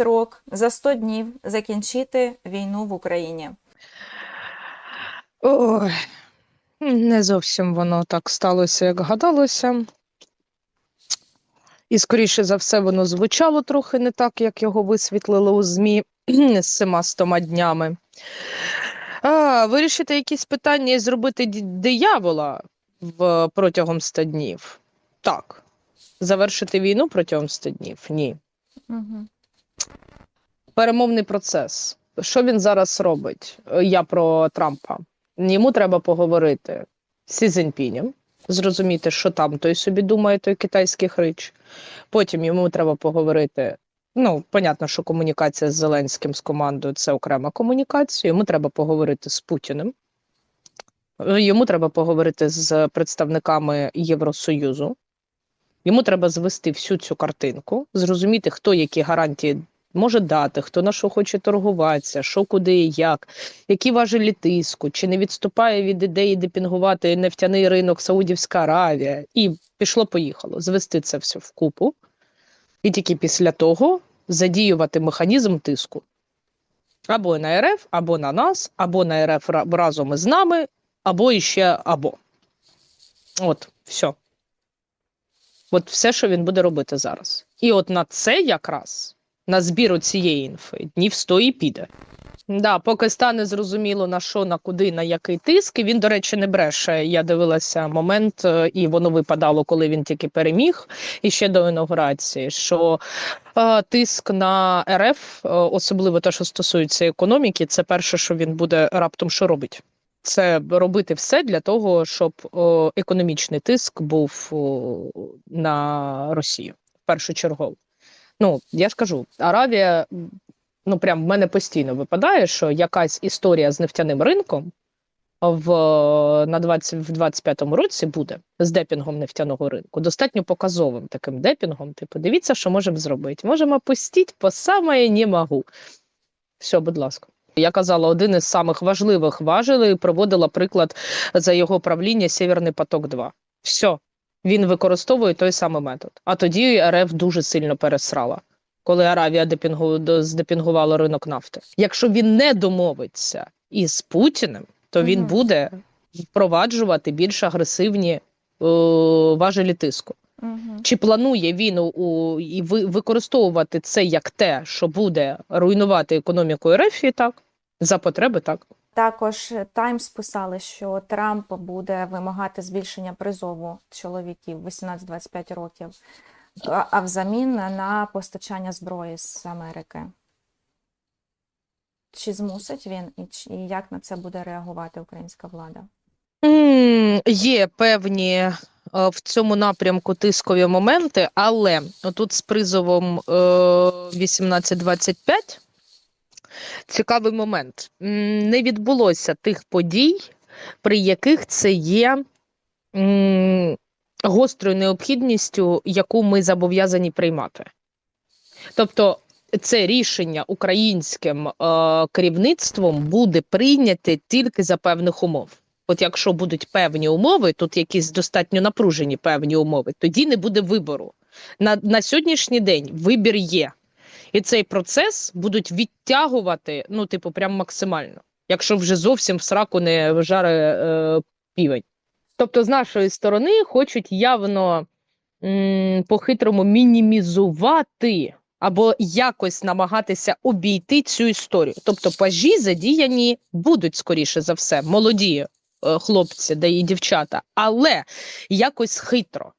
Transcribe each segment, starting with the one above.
срок за 100 днів закінчити війну в Україні? Ой, не зовсім воно так сталося, як гадалося. І, скоріше за все, воно звучало трохи не так, як його висвітлили у ЗМІ з цими стома днями. А, вирішити якісь питання і зробити диявола в, протягом 100 днів. Так. Завершити війну протягом 100 днів? Ні. Угу. Перемовний процес. Що він зараз робить? Я про Трампа. Йому треба поговорити з Сі Цзіньпінем, зрозуміти, що там той собі думає, той китайський хрич. Потім йому треба поговорити. Ну, понятно, що комунікація з Зеленським з командою це окрема комунікація. Йому треба поговорити з Путіним. Йому треба поговорити з представниками Євросоюзу. Йому треба звести всю цю картинку, зрозуміти, хто які гарантії може дати, хто на що хоче торгуватися, що куди і як, які важелі тиску, чи не відступає від ідеї депінгувати нефтяний ринок Саудівська Аравія, і пішло-поїхало. Звести це все в купу, і тільки після того задіювати механізм тиску. Або на РФ, або на нас, або на РФ разом із нами, або іще або. От, все. От все, що він буде робити зараз. І от на це якраз на збір цієї інфи днів 100 і піде. Да, поки стане зрозуміло на що, на куди, на який тиск. І він, до речі, не бреше. Я дивилася момент, е, і воно випадало, коли він тільки переміг, і ще до інаугурації. Що е, тиск на РФ, е, особливо те, що стосується економіки, це перше, що він буде раптом що робить. Це робити все для того, щоб о, економічний тиск був о, на Росію першочергово. Ну, я ж кажу, Аравія, ну прям в мене постійно випадає, що якась історія з нефтяним ринком в, на 20, в 25-му році буде з депінгом нефтяного ринку. Достатньо показовим таким депінгом. Типу, дивіться, що можемо зробити. Можемо пустити по саме не можу. Все, будь ласка. Я казала, один із самих важливих важелей проводила приклад за його правління Сєвєрний поток 2 Все, він використовує той самий метод. А тоді РФ дуже сильно пересрала, коли Аравія депінгу, здепінгувала ринок нафти. Якщо він не домовиться із Путіним, то він буде впроваджувати більш агресивні е, важелі тиску. Угу. Чи планує він у, у, і ви, використовувати це як те, що буде руйнувати економіку РФ? І так за потреби, так. Також Таймс писали, що Трамп буде вимагати збільшення призову чоловіків 18-25 років, а взамін на постачання зброї з Америки. Чи змусить він і, як на це буде реагувати українська влада? М, Є певні е, в цьому напрямку тискові моменти, але тут з призовом е, 18-25 цікавий момент. Не відбулося тих подій, при яких це є гострою необхідністю, яку ми зобов'язані приймати. Тобто це рішення українським е, керівництвом буде прийняте тільки за певних умов. От якщо будуть певні умови, тут якісь достатньо напружені певні умови, тоді не буде вибору. На, на сьогоднішній день вибір є. І цей процес будуть відтягувати, ну, типу, прям максимально, якщо вже зовсім в сраку не жаре е, півень. Тобто, з нашої сторони хочуть явно м, по-хитрому мінімізувати або якось намагатися обійти цю історію. Тобто, пажі задіяні будуть, скоріше за все, молоді е, хлопці, да і дівчата, але якось хитро.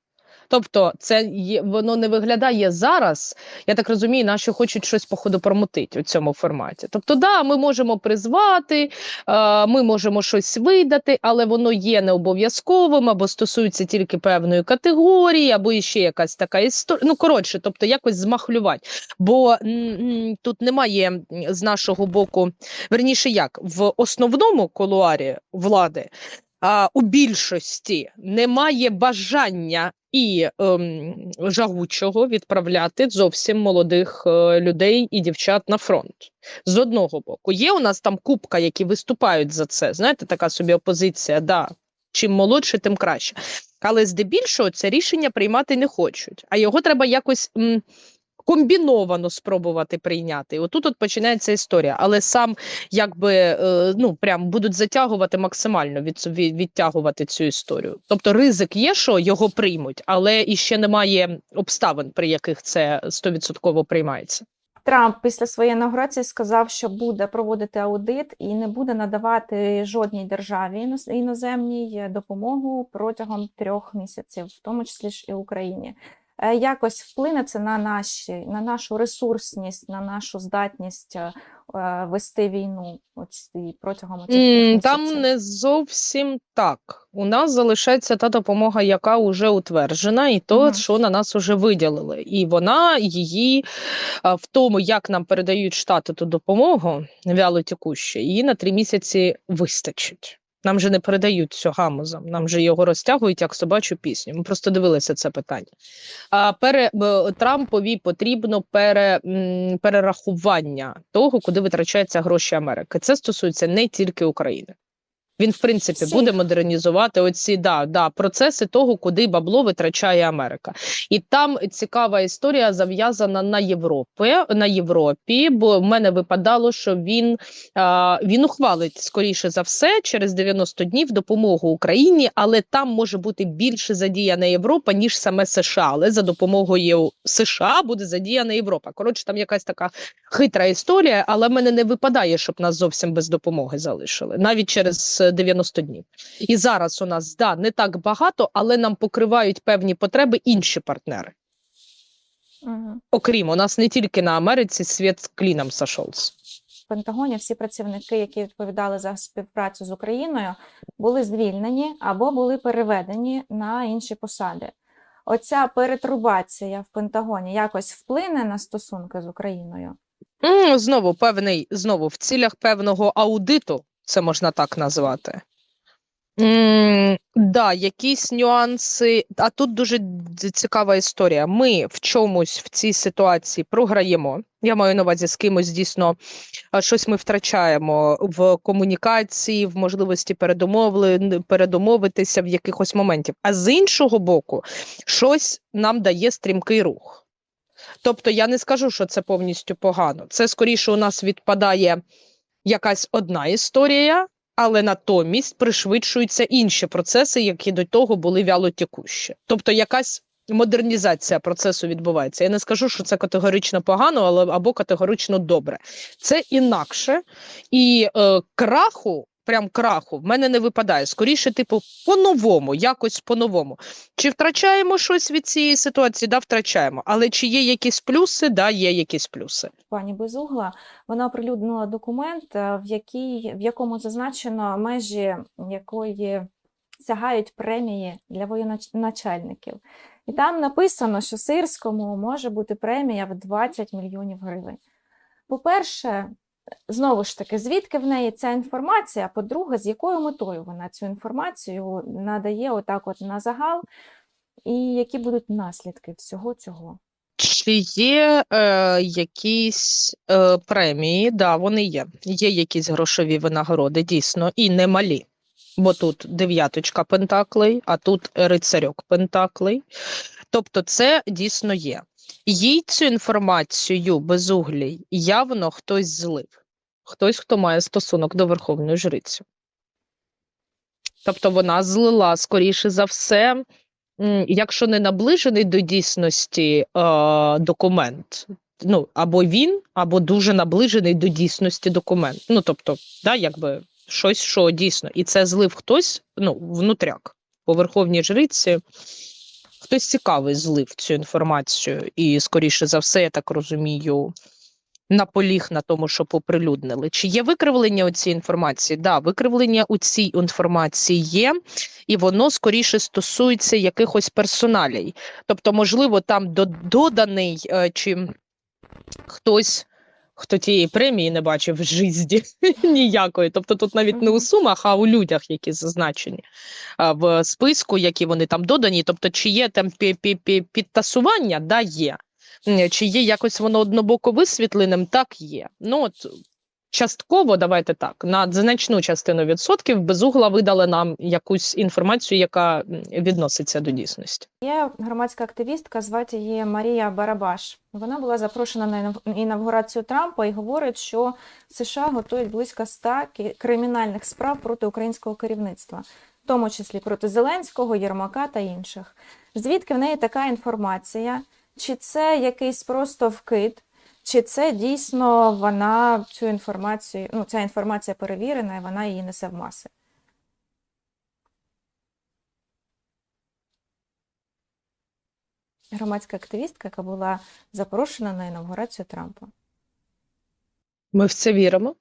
Тобто, це є, воно не виглядає зараз. Я так розумію, наші хочуть щось походу промотити у цьому форматі. Тобто, да, ми можемо призвати, е, ми можемо щось видати, але воно є не обов'язковим або стосується тільки певної категорії, або ще якась така історія. Ну коротше, тобто якось змахлювати. Бо тут немає з нашого боку, верніше, як в основному колуарі влади. А у більшості немає бажання і ем, жагучого відправляти зовсім молодих е, людей і дівчат на фронт. З одного боку, є у нас там купка, які виступають за це. Знаєте, така собі опозиція. Да, чим молодше, тим краще. Але здебільшого це рішення приймати не хочуть. А його треба якось комбіновано спробувати прийняти. Отут от починається історія, але сам якби е, ну прям будуть затягувати максимально від, від відтягувати цю історію. Тобто ризик є, що його приймуть, але іще немає обставин, при яких це стовідсотково приймається. Трамп після своєї інаугурації сказав, що буде проводити аудит і не буде надавати жодній державі іноз- іноземній допомогу протягом трьох місяців, в тому числі ж і Україні. Е, Якось вплине це на наші, на нашу ресурсність, на нашу здатність е, е, вести війну оці, протягом цих Там не зовсім так. У нас залишається та допомога, яка вже утверджена, і то, Мгм. що на нас вже виділили. І вона її в тому, як нам передають штати ту допомогу вяло вялотікуще, її на три місяці вистачить. Нам же не передають цього гамузом, нам же його розтягують як собачу пісню. Ми просто дивилися це питання. А пере Трампові потрібно пере, перерахування того, куди витрачаються гроші Америки. Це стосується не тільки України. Він, в принципі, буде модернізувати оці да, да, процеси того, куди бабло витрачає Америка. І там цікава історія зав'язана на Європі, на Європі, бо в мене випадало, що він, а, він ухвалить скоріше за все через 90 днів допомогу Україні, але там може бути більше задіяна Європа, ніж саме США. Але за допомогою США буде задіяна Європа. Коротше, там якась така хитра історія, але в мене не випадає, щоб нас зовсім без допомоги залишили, навіть через е, 90 днів. І зараз у нас да не так багато, але нам покривають певні потреби інші партнери. Мгм. Окрім у нас не тільки на Америці світ з кліном сошовся. В Пентагоні всі працівники, які відповідали за співпрацю з Україною, були звільнені або були переведені на інші посади. Оця перетрубація в Пентагоні якось вплине на стосунки з Україною. Знову певний, знову в цілях певного аудиту, це можна так назвати. М, да, якісь нюанси. А тут дуже цікава історія. Ми в чомусь в цій ситуації програємо. Я маю на увазі з кимось дійсно щось ми втрачаємо в комунікації, в можливості передомовли, передомовитися в якихось моментів. А з іншого боку, щось нам дає стрімкий рух. Тобто я не скажу, що це повністю погано. Це скоріше у нас відпадає якась одна історія, але натомість пришвидшуються інші процеси, які до того були вялотікущі. Тобто якась модернізація процесу відбувається. Я не скажу, що це категорично погано, але або категорично добре. Це інакше і е, краху. Прям краху в мене не випадає. Скоріше, типу, по-новому, якось по-новому. Чи втрачаємо щось від цієї ситуації? Да, втрачаємо. Але чи є якісь плюси? Да, є якісь плюси. Пані Безугла вона оприлюднила документ, е, в, якій, в якому зазначено межі якої сягають премії для воєначальників. І там написано, що Сирському може бути премія в 20 мільйонів гривень. По-перше, знову ж таки, звідки в неї ця інформація? По-друге, з якою метою вона цю інформацію надає отак от на загал, і які будуть наслідки всього цього? Чи є е, якісь е, премії? Да, вони є. Є якісь грошові винагороди, дійсно, і немалі. Бо тут дев'яточка пентаклей, а тут рицарьок пентаклей. Тобто, це дійсно є. Їй цю інформацію безуглій явно хтось злив. Хтось, хто має стосунок до Верховної Жриці. Тобто вона злила, скоріше за все, якщо не наближений до дійсності е, документ, ну або він, або дуже наближений до дійсності документ. Ну тобто, да, якби щось, що дійсно, і це злив хтось, ну, внутряк по верховній жриці. Хтось цікавий злив цю інформацію, і, скоріше за все, я так розумію, наполіг на тому, що оприлюднили. Чи є викривлення у цій інформації? Да, викривлення у цій інформації є, і воно скоріше стосується якихось персоналій. Тобто, можливо, там доданий е, чи хтось. Хто тієї премії не бачив в житті ніякої. Тобто тут навіть не у сумах, а у людях, які зазначені в списку, які вони там додані. Тобто, чи є там пі- пі- пі- підтасування? Да, є. Чи є якось воно однобоко висвітленим? Так, є. Ну от частково, давайте так, на значну частину відсотків без угла видали нам якусь інформацію, яка відноситься до дійсності. Є громадська активістка, звати її Марія Барабаш. Вона була запрошена на інавгурацію Трампа і говорить, що США готують близько 100 ки- кримінальних справ проти українського керівництва, в тому числі проти Зеленського, Єрмака та інших. Звідки в неї така інформація? Чи це якийсь просто вкид? Чи це дійсно вона цю інформацію, ну ця інформація перевірена і вона її несе в маси? Громадська активістка, яка була запрошена на інавгурацію Трампа. Ми в це віримо.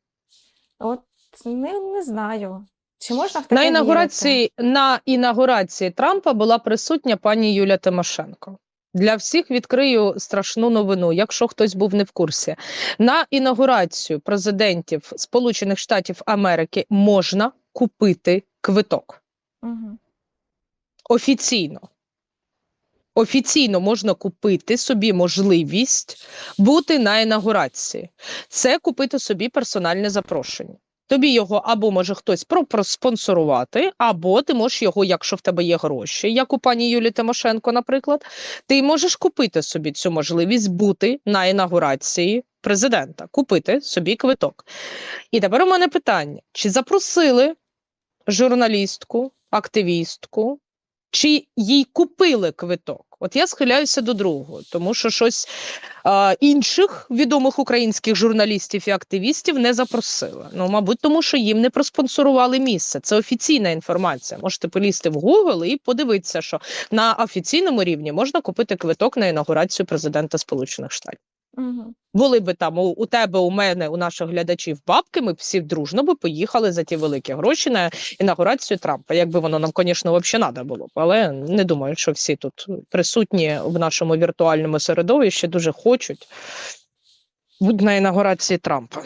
От не, не знаю. Чи можна в таке На вірити? на інаугурації Трампа була присутня пані Юля Тимошенко. Для всіх відкрию страшну новину, якщо хтось був не в курсі. На інаугурацію президентів Сполучених Штатів Америки можна купити квиток Угу. офіційно. Офіційно можна купити собі можливість бути на інаугурації. Це купити собі персональне запрошення. Тобі його або може хтось про- проспонсорувати, або ти можеш його, якщо в тебе є гроші, як у пані Юлі Тимошенко, наприклад, ти можеш купити собі цю можливість бути на інаугурації президента, купити собі квиток. І тепер у мене питання: чи запросили журналістку, активістку, чи їй купили квиток? От я схиляюся до другого, тому що щось а, інших відомих українських журналістів і активістів не запросила. Ну, мабуть, тому що їм не проспонсорували місце. Це офіційна інформація. Можете полізти в Google і подивитися, що на офіційному рівні можна купити квиток на інаугурацію президента Сполучених Штатів. Угу. Були би там у, у тебе, у мене, у наших глядачів бабки, ми б всі дружно би поїхали за ті великі гроші на інаугурацію Трампа. Якби воно нам, звісно, взагалі треба було б. Але не думаю, що всі тут присутні в нашому віртуальному середовищі дуже хочуть бути на інаугурації Трампа.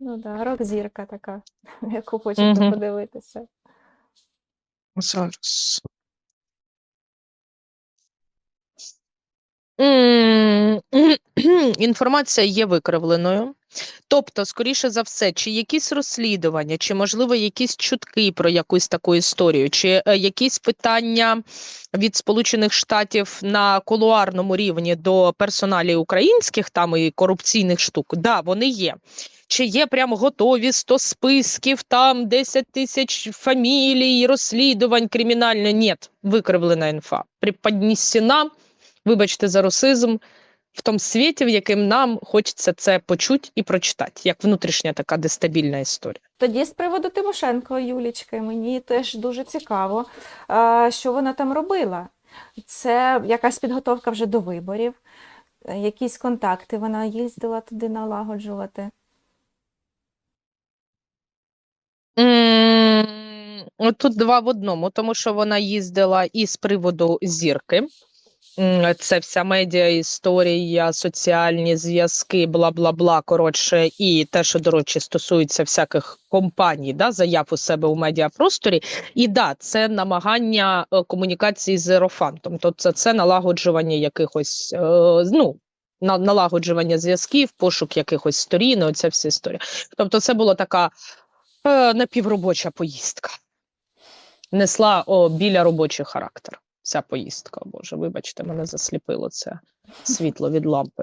Ну да, рок-зірка така, яку хочете Мгм. подивитися. Зараз. Інформація є викривленою. Тобто, скоріше за все, чи якісь розслідування, чи можливо якісь чутки про якусь таку історію, чи е, якісь питання від Сполучених Штатів на кулуарному рівні до персоналів українських там і корупційних штук, да, вони є. Чи є прямо готові 100 списків, там 10 тисяч фамілій, розслідувань кримінальних? Ні, викривлена інфа. Приподнесена, вибачте за расизм, в тому світі, в яким нам хочеться це почути і прочитати, як внутрішня така дестабільна історія. Тоді з приводу Тимошенко Юлічки, мені теж дуже цікаво, що вона там робила. Це якась підготовка вже до виборів, е, якісь контакти вона їздила туди налагоджувати. Тут два в одному, тому що вона їздила і з приводу зірки. Це вся медіа історія, соціальні зв'язки, бла бла бла. Коротше, і те, що до речі, стосується всяких компаній, да, заяв у себе у медіапросторі. І да, це намагання е, комунікації з ерофантом. Тобто це налагоджування якихось е, ну, на, налагоджування зв'язків, пошук якихось сторін, оця вся історія. Тобто, це була така е, напівробоча поїздка. Несла о, біля робочий характер. Ця поїздка. Боже, вибачте, мене засліпило це світло від лампи.